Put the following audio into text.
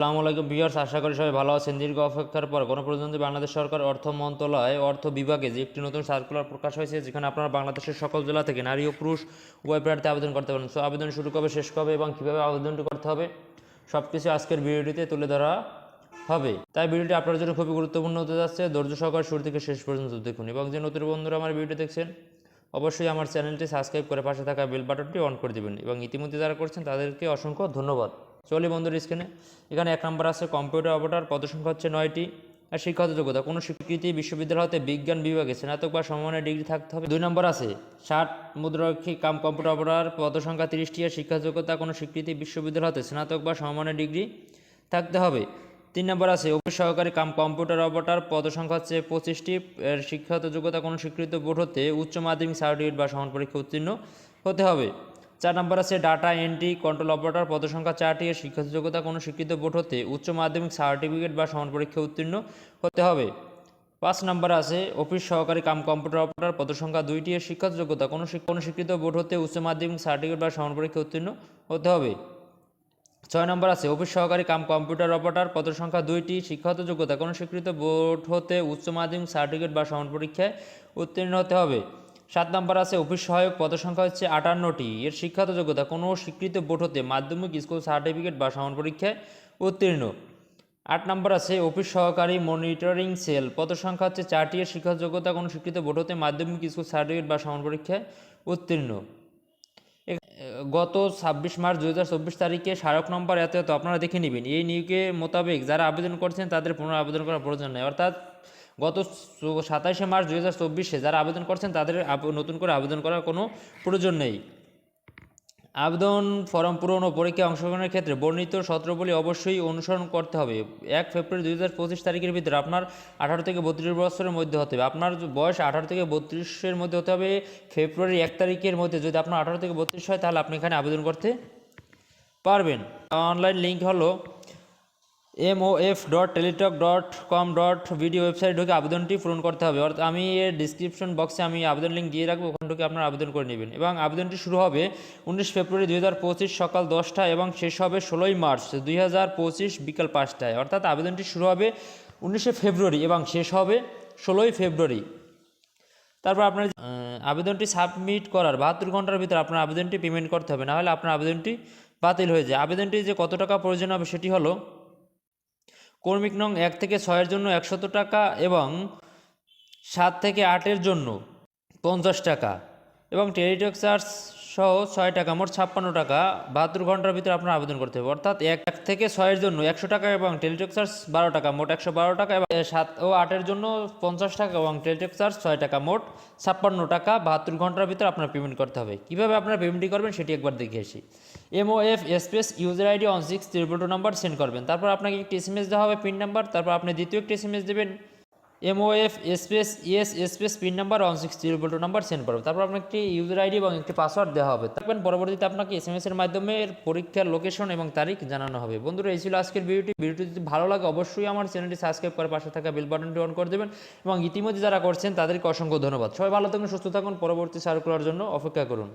আসসালামু আলাইকুম ভিউয়ার্স, আশা করি সবাই ভালো আছেন। দীর্ঘ অপেক্ষার পর গণপ্রজাতন্ত্রী বাংলাদেশ সরকার, অর্থ মন্ত্রণালয়, অর্থ বিভাগে যে একটি নতুন সার্কুলার প্রকাশ হয়েছে, যেখানে আপনারা বাংলাদেশের সকল জেলা থেকে নারী ও পুরুষ উভয় প্রার্থী আবেদন করতে পারেন। সো আবেদন শুরু কবে, শেষ কবে এবং কীভাবে আবেদনটি করতে হবে সব কিছু আজকের ভিডিওটিতে তুলে ধরা হবে। তাই ভিডিওটি আপনার জন্য খুবই গুরুত্বপূর্ণ হতে যাচ্ছে। ধৈর্য সহকার শুরু থেকে শেষ পর্যন্ত দেখুন এবং যে নতুন বন্ধুরা আমার ভিডিও দেখছেন, অবশ্যই আমার চ্যানেলটি সাবস্ক্রাইব করে পাশে থাকা বেল বাটনটি অন করে দেবেন এবং ইতিমধ্যে যারা করছেন, তাদেরকে অসংখ্য ধন্যবাদ। চলি বন্ধুর স্ক্রিনে এখানে এক নম্বর আছে কম্পিউটার অপারেটর পদসংখ্যা হচ্ছে নয়টি। আর শিক্ষাগত যোগ্যতা কোনো স্বীকৃতি বিশ্ববিদ্যালয় হতে বিজ্ঞান বিভাগে স্নাতক বা সমমানের ডিগ্রি থাকতে হবে। দুই নম্বর আছে, ষাট মুদ্রাক্ষী কাম কম্পিউটার অপারেটর পদসংখ্যা তিরিশটি আর শিক্ষা যোগ্যতা কোনো স্বীকৃতি বিশ্ববিদ্যালয় হতে স্নাতক বা সমমানের ডিগ্রি থাকতে হবে। তিন নম্বর আছে, অফিস সহকারী কাম কম্পিউটার অপারেটর পদসংখ্যা হচ্ছে পঁচিশটি। শিক্ষাগত যোগ্যতা কোনো স্বীকৃত বোর্ড হতে উচ্চ মাধ্যমিক সার্টিফিকেট বা সমান পরীক্ষা উত্তীর্ণ হতে হবে। চার নম্বর আছে ডাটা এন্ট্রি, কন্ট্রোল অপারেটর, পদসংখ্যা চারটি, এর শিক্ষাগত যোগ্যতা কোনো স্বীকৃত বোর্ড হতে উচ্চ মাধ্যমিক সার্টিফিকেট বা সমান পরীক্ষা উত্তীর্ণ হতে হবে। পাঁচ নম্বর আছে অফিস সহকারী কাম কম্পিউটার অপারেটর, পদসংখ্যা দুইটি, এর শিক্ষাগত যোগ্যতা কোনো কোনো স্বীকৃত বোর্ড হতে উচ্চ মাধ্যমিক সার্টিফিকেট বা সমান পরীক্ষা উত্তীর্ণ হতে হবে। ছয় নম্বর আছে অফিস সহকারী কাম কম্পিউটার অপারেটর, পদসংখ্যা দুইটি, শিক্ষাগত যোগ্যতা কোনো স্বীকৃত বোর্ড হতে উচ্চ মাধ্যমিক সার্টিফিকেট বা সমান পরীক্ষায় উত্তীর্ণ হতে হবে। সাত নম্বর আছে, অফিস সহায়ক পদের সংখ্যা হচ্ছে আটান্নটি। এর শিক্ষাগত যোগ্যতা, কোনো স্বীকৃত বোর্ড হতে মাধ্যমিক, স্কুল সার্টিফিকেট বা সমান পরীক্ষায় উত্তীর্ণ। আট নম্বর আছে, অফিস সহকারী মনিটরিং সেল পদের সংখ্যা হচ্ছে চারটি, এর শিক্ষাগত যোগ্যতা, কোনো স্বীকৃত বোর্ড হতে মাধ্যমিক, স্কুল সার্টিফিকেট বা সমান পরীক্ষায় উত্তীর্ণ। গত ছাব্বিশ মার্চ দু হাজার চব্বিশ তারিখে স্মারক নম্বর এত এত, আপনারা দেখে নেবেন। এই নিয়োগে মোতাবেক যারা আবেদন করছেন, তাদের পুনর আবেদন করার প্রয়োজন নেই। অর্থাৎ গত সাতাশে মার্চ দু হাজার চব্বিশে যারা আবেদন করছেন, তাদের নতুন করে আবেদন করার কোনো প্রয়োজন নেই। আবেদন ফর্ম পূরণ ও পরীক্ষায় অংশগ্রহণের ক্ষেত্রে বর্ণিত সত্রবলী অবশ্যই অনুসরণ করতে হবে। এক ফেব্রুয়ারি দুই হাজার পঁচিশ তারিখের ভিতরে আপনার আঠারো থেকে বত্রিশ বছরের মধ্যে হতে হবে। আপনার বয়স আঠারো থেকে বত্রিশের মধ্যে হতে হবে। ফেব্রুয়ারি এক তারিখের মধ্যে যদি আপনার আঠারো থেকে বত্রিশ হয়, তাহলে আপনি এখানে আবেদন করতে পারবেন। অনলাইন লিঙ্ক হলো M O F dot Teletalk dot com dot video website ঢুকে আবেদনটি পূরণ করতে হবে। অর্থাৎ আমি এর ডিসক্রিপশন বক্সে আমি আবেদন লিঙ্ক দিয়ে রাখব, ওখান থেকে আপনারা আবেদন করে নেবেন। এবং আবেদনটি শুরু হবে উনিশ ফেব্রুয়ারি দুই হাজার পঁচিশ সকাল দশটা এবং শেষ হবে ষোলোই মার্চ দুই হাজার পঁচিশ বিকাল পাঁচটায়। অর্থাৎ আবেদনটি শুরু হবে উনিশে ফেব্রুয়ারি এবং শেষ হবে ষোলোই ফেব্রুয়ারি। তারপর আপনার আবেদনটি সাবমিট করার বাহাত্তর ঘণ্টার ভিতরে আপনার আবেদনটি পেমেন্ট করতে হবে। নাহলে আপনার আবেদনটি বাতিল হয়ে যায়। আবেদনটি যে কত টাকা প্রয়োজন হবে সেটি হলো কর্মিক নং এক থেকে ছয়ের জন্য একশত টাকা এবং সাত থেকে আটের জন্য পঞ্চাশ টাকা এবং টেরিটক চার্জ সহ ছয় টাকা, মোট ছাপ্পান্ন টাকা। বাহাত্তর ঘণ্টার ভিতরে আপনার আবেদন করতে হবে। অর্থাৎ এক থেকে ছয়ের জন্য একশো টাকা এবং টেলিটক চার্জ বারো টাকা, মোট একশো বারো টাকা এবং সাত ও আটের জন্য পঞ্চাশ টাকা এবং টেলিটক চার্জ ছয় টাকা, মোট ছাপ্পান্ন টাকা। বাহাত্তর ঘণ্টার ভিতরে আপনার পেমেন্ট করতে হবে। কীভাবে আপনারা পেমেন্টটি করবেন সেটি একবার দেখে আসি। MO F space user ID on six triple two number send করবেন। তারপর আপনাকে একটি এস এম এস দেওয়া হবে পিন নাম্বার তারপর আপনি দ্বিতীয় একটি এস এম এস দেবেন। MOF space ES space PIN number one six zero two number send করবে। তারপর আপনাকে একটি ইউজার আইডি এবং একটি পাসওয়ার্ড দেওয়া হবে। থাকবেন পরবর্তীতে আপনাকে এস এম এর মাধ্যমে পরীক্ষার লোকেশন এবং তারিখ জানানো হবে। বন্ধুরা, এই ছিল আজকের ভিডিওটি। ভিডিওটি যদি ভালো লাগে, অবশ্যই আমার চ্যানেলটি সাবস্ক্রাইব করে পাশে থাকা বেল বাটনটি অন করে দেবেন এবং ইতিমধ্যে যারা করছেন, তাদেরকে অসংখ্য ধন্যবাদ। সবাই ভালো থাকুন, সুস্থ থাকুন। পরবর্তী সার্কুলার জন্য অপেক্ষা করুন।